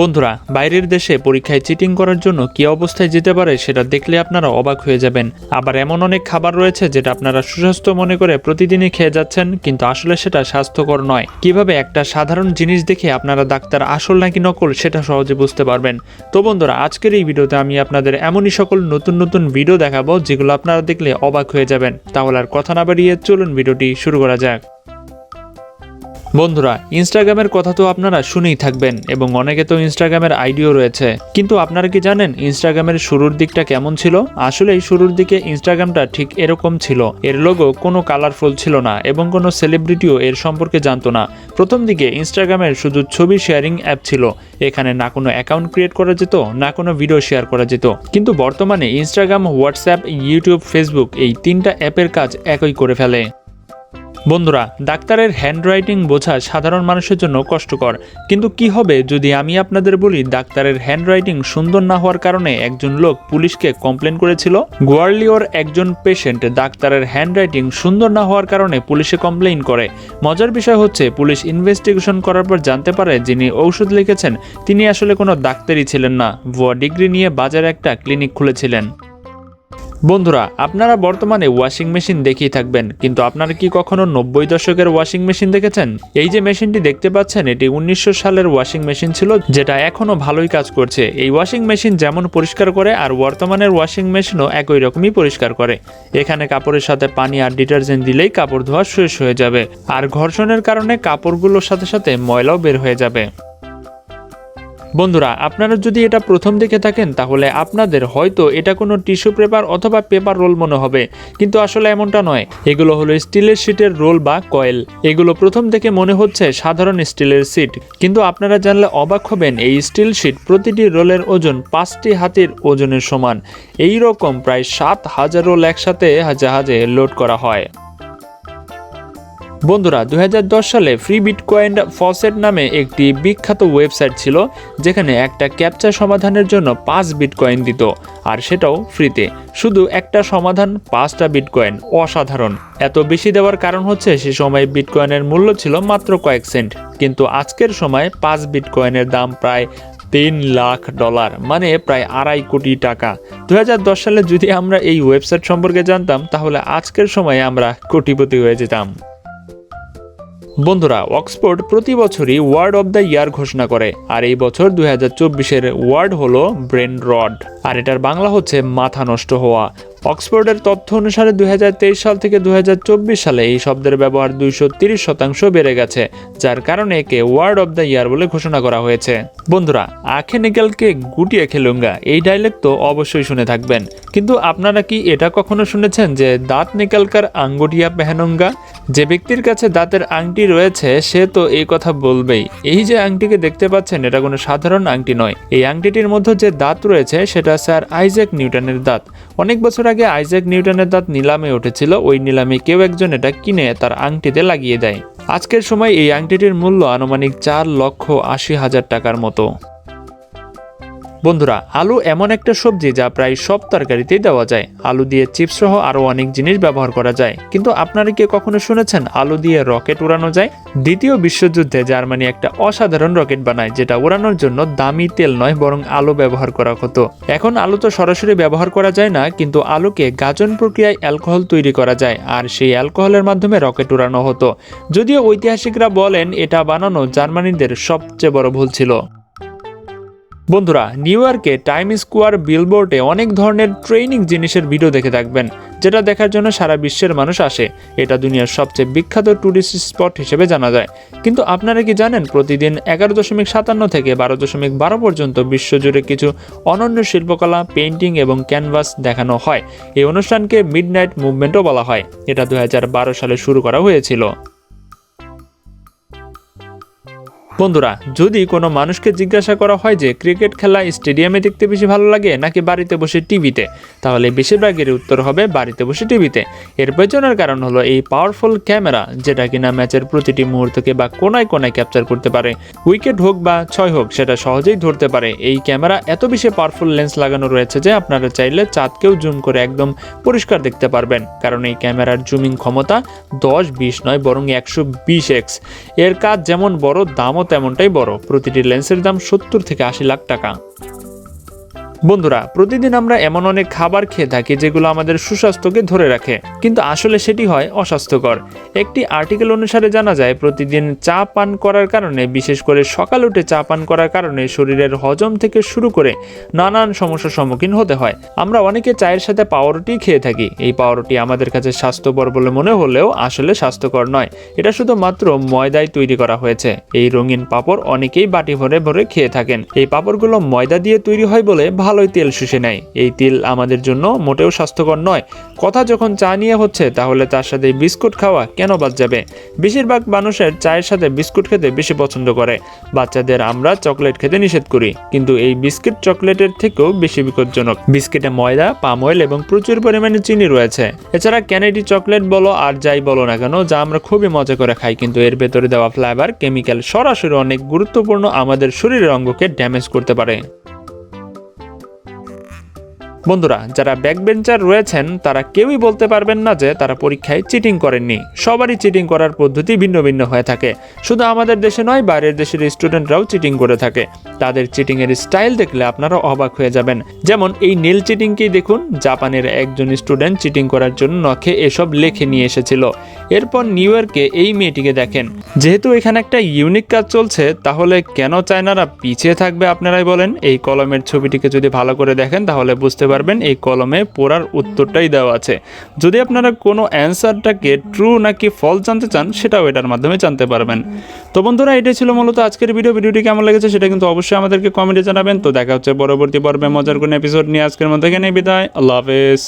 বন্ধুরা, বাইরের দেশে পরীক্ষায় চিটিং করার জন্য কি অবস্থায় যেতে পারে সেটা দেখলে আপনারা অবাক হয়ে যাবেন। আবার এমন অনেক খাবার রয়েছে যেটা আপনারা সুস্বাস্থ্য মনে করে প্রতিদিনই খেয়ে যাচ্ছেন, কিন্তু আসলে সেটা স্বাস্থ্যকর নয়। কীভাবে একটা সাধারণ জিনিস দেখে আপনারা ডাক্তার আসল নাকি নকল, সেটা সহজে বুঝতে পারবেন। তো বন্ধুরা, আজকের এই ভিডিওতে আমি আপনাদের এমনই সকল নতুন নতুন ভিডিও দেখাবো, যেগুলো আপনারা দেখলে অবাক হয়ে যাবেন। তাহলে আর কথা না বাড়িয়ে চলুন, ভিডিওটি শুরু করা যাক। বন্ধুরা ইনস্টাগ্রামের কথা তো আপনারা শুনেই থাকবেন এবং অনেকে তো ইনস্টাগ্রামের আইডিও রয়েছে। কিন্তু আপনারা কি জানেন ইনস্টাগ্রামের শুরুর দিকটা কেমন ছিল? আসলেই শুরুর দিকে ইনস্টাগ্রামটা ঠিক এরকম ছিল। এর লোগো কোনো কালারফুল ছিল না এবং কোনো সেলিব্রিটিও এর সম্পর্কে জানতো না। প্রথম দিকে ইনস্টাগ্রামের শুধু ছবি শেয়ারিং অ্যাপ ছিল। এখানে না কোনো অ্যাকাউন্ট ক্রিয়েট করা যেত, না কোনো ভিডিও শেয়ার করা যেত। কিন্তু বর্তমানে ইনস্টাগ্রাম হোয়াটসঅ্যাপ ইউটিউব ফেসবুক এই তিনটা অ্যাপের কাজ একই করে ফেলে। বন্ধুরা, ডাক্তারের হ্যান্ডরাইটিং বোঝা সাধারণ মানুষের জন্য কষ্টকর। কিন্তু কি হবে যদি আমি আপনাদের বলি, ডাক্তারের হ্যান্ডরাইটিং সুন্দর না হওয়ার কারণে একজন লোক পুলিশকে কমপ্লেন করেছিল? গোয়ালিয়র একজন পেশেন্ট ডাক্তারের হ্যান্ডরাইটিং সুন্দর না হওয়ার কারণে পুলিশে কমপ্লেইন করে। মজার বিষয় হচ্ছে, পুলিশ ইনভেস্টিগেশন করার পর জানতে পারে যিনি ঔষধ লিখেছেন, তিনি আসলে কোনো ডাক্তারই ছিলেন না। ভুয়া ডিগ্রি নিয়ে বাজারে একটা ক্লিনিক খুলেছিলেন। বন্ধুরা, আপনারা বর্তমানে ওয়াশিং মেশিন দেখেই থাকবেন, কিন্তু আপনারা কি কখনো নব্বই দশকের ওয়াশিং মেশিন দেখেছেন? এই যে মেশিনটি দেখতে পাচ্ছেন, এটি উনিশশো সালের ওয়াশিং মেশিন ছিল, যেটা এখনও ভালোই কাজ করছে। এই ওয়াশিং মেশিন যেমন পরিষ্কার করে, আর বর্তমানের ওয়াশিং মেশিনও একই রকমই পরিষ্কার করে। এখানে কাপড়ের সাথে পানি আর ডিটারজেন্ট দিলেই কাপড় ধোয়া শেষ হয়ে যাবে, আর ঘর্ষণের কারণে কাপড়গুলোর সাথে সাথে ময়লাও বের হয়ে যাবে। বন্ধুরা, আপনারা যদি এটা প্রথম দেখে থাকেন, তাহলে আপনাদের হয়তো এটা কোনো টিস্যু পেপার অথবা পেপার রোল মনে হবে। কিন্তু আসলে এমনটা নয়। এগুলো হলো স্টিলের শিটের রোল বা কয়েল। এগুলো প্রথম থেকে মনে হচ্ছে সাধারণ স্টিলের সিট কিন্তু আপনারা জানলে অবাক হবেন, এই স্টিল শিট প্রতিটি রোলের ওজন পাঁচটি হাতির ওজনের সমান। এই রকম প্রায় সাত হাজার রোল একসাথে জাহাজে লোড করা হয়। বন্ধুরা, দুই হাজার দশ সালে ফ্রি বিটকয়েন ফসেট নামে একটি বিখ্যাত ওয়েবসাইট ছিল, যেখানে একটা ক্যাপচা সমাধানের জন্য পাঁচ বিটকয়েন দিত, আর সেটাও ফ্রিতে। শুধু একটা সমাধান, পাঁচটা বিটকয়েন অসাধারণ। এত বেশি দেওয়ার কারণ হচ্ছে, সে সময় বিটকয়েনের মূল্য ছিল মাত্র কয়েক সেন্ট। কিন্তু আজকের সময় পাঁচ বিটকয়েনের দাম প্রায় তিন লাখ ডলার মানে প্রায় আড়াই কোটি টাকা। দুই হাজার দশ সালে যদি আমরা এই ওয়েবসাইট সম্পর্কে জানতাম, তাহলে আজকের সময়ে আমরা কোটিপতি হয়ে যেতাম। বন্ধুরা, অক্সফোর্ড প্রতি বছরই ওয়ার্ড অব দ্য ইয়ার ঘোষণা করে, আর এই বছর দুই হাজার চব্বিশের ওয়ার্ড হলো ব্রেন রড, আর এটার বাংলা হচ্ছে মাথা নষ্ট হওয়া। অক্সফোর্ডের তথ্য অনুসারে দুই সাল থেকে দুই সালে এই শব্দের ব্যবহার দুইশো শতাংশ বেড়ে গেছে, যার কারণে একে ওয়ার্ড অব দ্য ইয়ার বলে ঘোষণা করা হয়েছে। বন্ধুরা আখে নিকেলকে গুটিয়ে খেলুঙ্গা, এই ডায়লগ তো অবশ্যই শুনে থাকবেন। কিন্তু আপনারা কি এটা কখনো শুনেছেন যে দাঁত নিকালকার আঙ্গুটিয়া পেহানুঙ্গা? যে ব্যক্তির কাছে দাঁতের আংটি রয়েছে, সে তো এই কথা বলবেই। এই যে আংটিকে দেখতে পাচ্ছেন, এটা কোনো সাধারণ আংটি নয়। এই আংটিটির মধ্যে যে দাঁত রয়েছে, সেটা স্যার আইজ্যাক নিউটনের দাঁত। অনেক বছর আগে আইজ্যাক নিউটনের দাঁত নিলামে উঠেছিল, ওই নিলামে কেউ একজন এটা কিনে তার আংটিতে লাগিয়ে দেয়। আজকের সময় এই আংটিটির মূল্য আনুমানিক চার লক্ষ আশি হাজার টাকার মতো। বন্ধুরা, আলু এমন একটা সবজি যা প্রায় সব তরকারিতেই দেওয়া যায়। আলু দিয়ে চিপস সহ আরও অনেক জিনিস ব্যবহার করা যায়। কিন্তু আপনারা কি কখনো শুনেছেন আলু দিয়ে রকেট উড়ানো যায়? দ্বিতীয় বিশ্বযুদ্ধে জার্মানি একটা অসাধারণ রকেট বানায়, যেটা উড়ানোর জন্য দামি তেল নয়, বরং আলু ব্যবহার করা হতো। এখন আলু তো সরাসরি ব্যবহার করা যায় না, কিন্তু আলুকে গাজন প্রক্রিয়ায় অ্যালকোহল তৈরি করা যায়, আর সেই অ্যালকোহলের মাধ্যমে রকেট উড়ানো হতো। যদিও ঐতিহাসিকরা বলেন, এটা বানানো জার্মানিদের সবচেয়ে বড় ভুল ছিল। বন্ধুরা নিউ ইয়র্কে টাইম স্কোয়ার বিলবোর্ডে অনেক ধরনের ট্রেনিং জিনিসের ভিডিও দেখে থাকবেন, যেটা দেখার জন্য সারা বিশ্বের মানুষ আসে। এটা দুনিয়ার সবচেয়ে বিখ্যাত ট্যুরিস্ট স্পট হিসেবে জানা যায়। কিন্তু আপনারা কি জানেন, প্রতিদিন এগারো দশমিক সাতান্ন থেকে বারো দশমিক বারো পর্যন্ত বিশ্বজুড়ে কিছু অনন্য শিল্পকলা পেন্টিং এবং ক্যানভাস দেখানো হয়। এই অনুষ্ঠানকে মিডনাইট মুভমেন্টও বলা হয়। এটা দু হাজার বারো সালে শুরু করা হয়েছিল। বন্ধুরা, যদি কোনো মানুষকে জিজ্ঞাসা করা হয় যে ক্রিকেট খেলা স্টেডিয়ামে দেখতে বেশি ভালো লাগে নাকি বাড়িতে বসে টিভিতে, তাহলে বেশিরভাগের উত্তর হবে বাড়িতে বসে টিভিতে। এর পেছনের কারণ হলো এই পাওয়ারফুল ক্যামেরা যেটা কিনা ম্যাচের প্রতিটি মুহূর্তকে বা কোনায় কোনায় ক্যাপচার করতে পারে। উইকেট হোক বা ছয় হোক, সেটা সহজেই ধরতে পারে। এই ক্যামেরা এত বেশি পাওয়ারফুল লেন্স লাগানো রয়েছে যে আপনারা চাইলে চাঁদকেও জুম করে একদম পরিষ্কার দেখতে পারবেন। কারণ এই ক্যামেরার জুমিং ক্ষমতা দশ বিশ নয়, বরং একশো বিশ এক্সের কাজ যেমন বড়, দামও তেমনটাই বড়। প্রতিটি লেন্সের দাম সত্তর থেকে আশি লাখ টাকা। বন্ধুরা, প্রতিদিন আমরা এমন অনেক খাবার খেয়ে থাকি যেগুলো আমাদের সুস্বাস্থ্যকে ধরে রাখে, কিন্তু আসলে সেটি হয় অস্বাস্থ্যকর। একটি আর্টিকেল অনুসারে জানা যায়, প্রতিদিন চা পান করার কারণে, বিশেষ করে সকাল উঠে চা পান করার কারণে শরীরের হজম থেকে শুরু করে নানান সমস্যার সম্মুখীন হতে হয়। আমরা অনেকে চায়ের সাথে পাউরুটি খেয়ে থাকি। এই পাউরুটি আমাদের কাছে স্বাস্থ্যকর বলে মনে হলেও আসলে স্বাস্থ্যকর নয়। এটা শুধুমাত্র ময়দায় তৈরি করা হয়েছে। এই রঙিন পাপড় অনেকেই বাটি ভরে ভরে খেয়ে থাকেন। এই পাপড়গুলো ময়দা দিয়ে তৈরি হয় বলে ভালোই তেল শুষে নেয়। এই তেল আমাদের জন্য মোটেও স্বাস্থ্যকর নয়। কথা যখন চা নিয়ে হচ্ছে, তাহলে তার সাথে বিস্কুট খাওয়া কেন বাদ যাবে? বেশিরভাগ মানুষের চায়ের সাথে বিস্কুট খেতে বেশি পছন্দ করে। বাচ্চাদের আমরা চকলেট খেতে নিষেধ করি, কিন্তু এই বিস্কিট চকলেটের থেকেও বেশি বিপজ্জনক। বিস্কিটে ময়দা, পাম অয়েল এবং প্রচুর পরিমাণে চিনি রয়েছে। এছাড়া ক্যানেডি চকলেট বলো আর যাই বলো না কেন, যা আমরা খুবই মজা করে খাই, কিন্তু এর ভেতরে দেওয়া ফ্লেভার, কেমিক্যাল সরাসরি অনেক গুরুত্বপূর্ণ আমাদের শরীরের অঙ্গকে ড্যামেজ করতে পারে। বন্ধুরা, যারা ব্যাক বেঞ্চার রয়েছেন, তারা কেউই বলতে পারবেন না যে তারা পরীক্ষায় চিটিং করেননি। সবারই চিটিং করার পদ্ধতি ভিন্ন ভিন্ন হয়ে থাকে। শুধু আমাদের দেশে নয়, বাইরের দেশের স্টুডেন্টরাও চিটিং করে থাকে। তাদের চিটিংয়ের স্টাইল দেখলে আপনারা অবাক হয়ে যাবেন। যেমন এই নীল চিটিংকেই দেখুন? জাপানের একজন স্টুডেন্ট চিটিং করার জন্য নখে এসব লেখে নিয়ে এসেছিল। এরপর নিউ ইয়র্কে এই মেয়েটিকে দেখেন। যেহেতু এখানে একটা ইউনিক কাজ চলছে, তাহলে কেন চায়নারা পিছিয়ে থাকবে আপনারাই বলেন? এই কলমের ছবিটিকে যদি ভালো করে দেখেন, তাহলে বুঝতে পারবেন এই কলমে পড়ার উত্তরটাই দেওয়া আছে। যদি আপনারা কোনো অ্যান্সারটাকে ট্রু নাকি ফল জানতে চান, সেটাও এটার মাধ্যমে জানতে পারবেন। তো বন্ধুরা, এটাই ছিল মূলত আজকের ভিডিও ভিডিওটি কেমন লেগেছে সেটা কিন্তু অবশ্যই আমাদেরকে কমেন্টে জানাবেন। তো দেখা হচ্ছে পরবর্তী পর্বে মজার কোনো এপিসোড নিয়ে আজকের মধ্যে এখানে বিদায়। আল্লাহ হাফেজ।